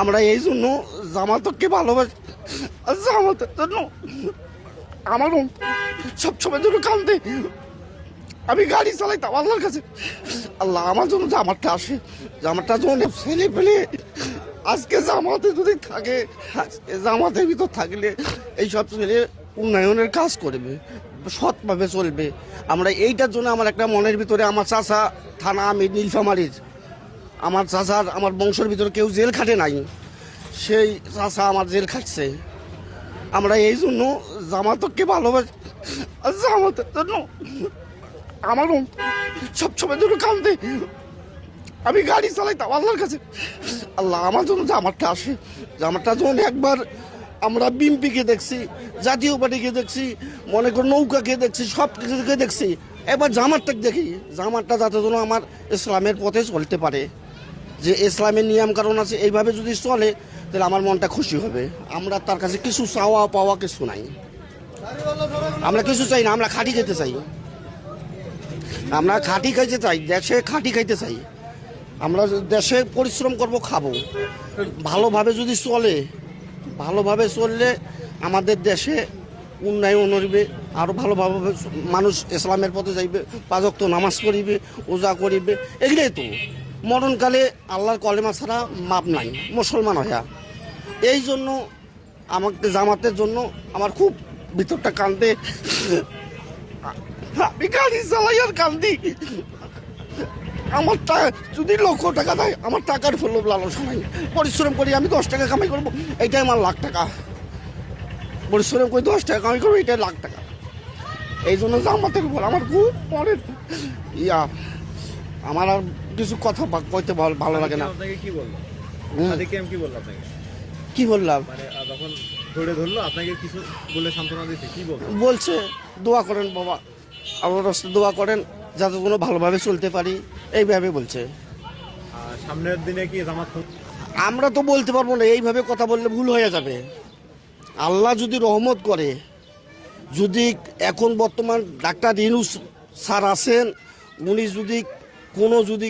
আমরা এই জন্য জামাতকে ভালোবাসি। জামাতের জন্য আমারও সবসময় জন্য কান্দে। আমি গাড়ি চালাইতাম আল্লাহর কাছে। আল্লাহ আমার জন্য জামারটা আসে। জামারটা যখন ছেলে ফেলে আজকে জামাতে যদি থাকে, আজকে জামাতের ভিতর থাকলে এইসব ছেলে উন্নয়নের কাজ করবে, সৎভাবে চলবে। আমরা এইটার জন্য আমার একটা মনের ভিতরে আমার চাষা থানা আমি নীলফামারির। আমার চাচার, আমার বংশের ভিতরে কেউ জেল খাটে নাই। সেই চাচা আমার জেল খাটছে। আমরা এই জন্য জামাতকে ভালোবাসি, জামাতের জন্য আমারও সবসময় জন্য কান্দে। আমি গাড়ি চালাইতাম আল্লাহর কাছে। আল্লাহ আমার জন্য জামারটা আসে। জামারটা যখন একবার আমরা বিম্পিকে দেখছি, জাতীয় পার্টিকে দেখছি, মনে করো নৌকাকে দেখছি, সব কিছুকে দেখছি, এবার জামারটাকে দেখি। জামারটা যাতে যেন আমার ইসলামের পথে চলতে পারে। যে ইসলামের নিয়ম কারণ আছে, এইভাবে যদি চলে, তাহলে আমার মনটা খুশি হবে। আমরা তার কাছে কিছু চাওয়া পাওয়া কিছু নাই। আমরা কিছু চাই না, আমরা খাঁটি খেতে চাই। আমরা খাঁটি খাইতে চাই, দেশে খাঁটি খাইতে চাই। আমরা দেশে পরিশ্রম করব, খাব। ভালোভাবে যদি চলে, ভালোভাবে চললে আমাদের দেশে উন্নয়ন হইবে আরও ভালোভাবে মানুষ ইসলামের পথে যাইবে পাজক্ত নামাজ করিবে ওজা করিবে, এগুলোই তো। মরণকালে আল্লাহর কলেমা ছাড়া মাপ নাই, মুসলমান হইয়া। এই জন্য আমাকে জামাতের জন্য আমার খুব ভিতরটা কান্দে আমি গাড়ি চালাই কান্দি। আমার যদি লক্ষ টাকা দেয়, আমার টাকার ফেলো লালসা নাই। পরিশ্রম করি, আমি দশ টাকা কামাই করব, এইটাই আমার লাখ টাকা। পরিশ্রম করে, দশ টাকা কামাই করব এটাই লাখ টাকা। এই জন্য জামাতের উপর আমার খুব পরের ইয়া। আমার আর কিছু কথা কইতে ভালো ভালো লাগে না। আপনাকে কি বলল? হুম। সাদিক আমি কি বলল আপনাকে? কি বললাম? মানে যখন ধরে ধরলো আপনাকে কিছু বলে সান্ত্বনা দিয়েছে কি বলল? বলছে দোয়া করেন বাবা আমার রাস্তায় দোয়া করেন যাতে কোনো ভালোভাবে চলতে পারি। এইভাবে বলছে। আর সামনের দিনে কি জামাত আমরা তো বলতে পারব না এইভাবে কথা বললে ভুল হয়ে যাবে। আল্লাহ যদি রহমত করে যদি এখন বর্তমান ডাক্তার ইনুস স্যার আছেন উনি যদি কোনো যদি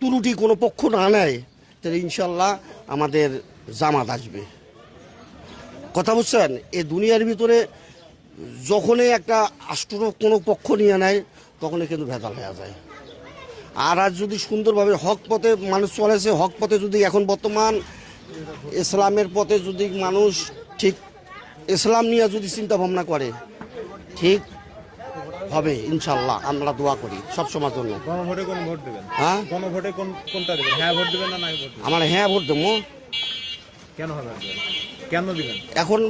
ত্রুটি কোনো পক্ষ না নেয়, তাহলে ইনশাল্লাহ আমাদের জামাত আসবে। কথা বুঝছেন? এ দুনিয়ার ভিতরে যখনই একটা আষ্টর কোনো পক্ষ নিয়ে নেয়, তখনই কিন্তু ভেদাল হয়ে যায়। আর আজ যদি সুন্দরভাবে হক পথে মানুষ চলেছে হক পথে যদি এখন বর্তমান ইসলামের পথে যদি মানুষ ঠিক ইসলাম নিয়ে যদি চিন্তা ভাবনা করে, ঠিক হবে ইনশাল্লাহ আমরা দোয়া করি সব সময় জন্য। গণভোটে কোন ভোট দেবেন? হ্যাঁ? গণভোটে কোন কোনটা দেবেন? হ্যাঁ ভোট দেবেন না নাই ভোট দেবেন? আমার হ্যাঁ ভোট দেবো। কেন হবে কেন দিবেন? এখন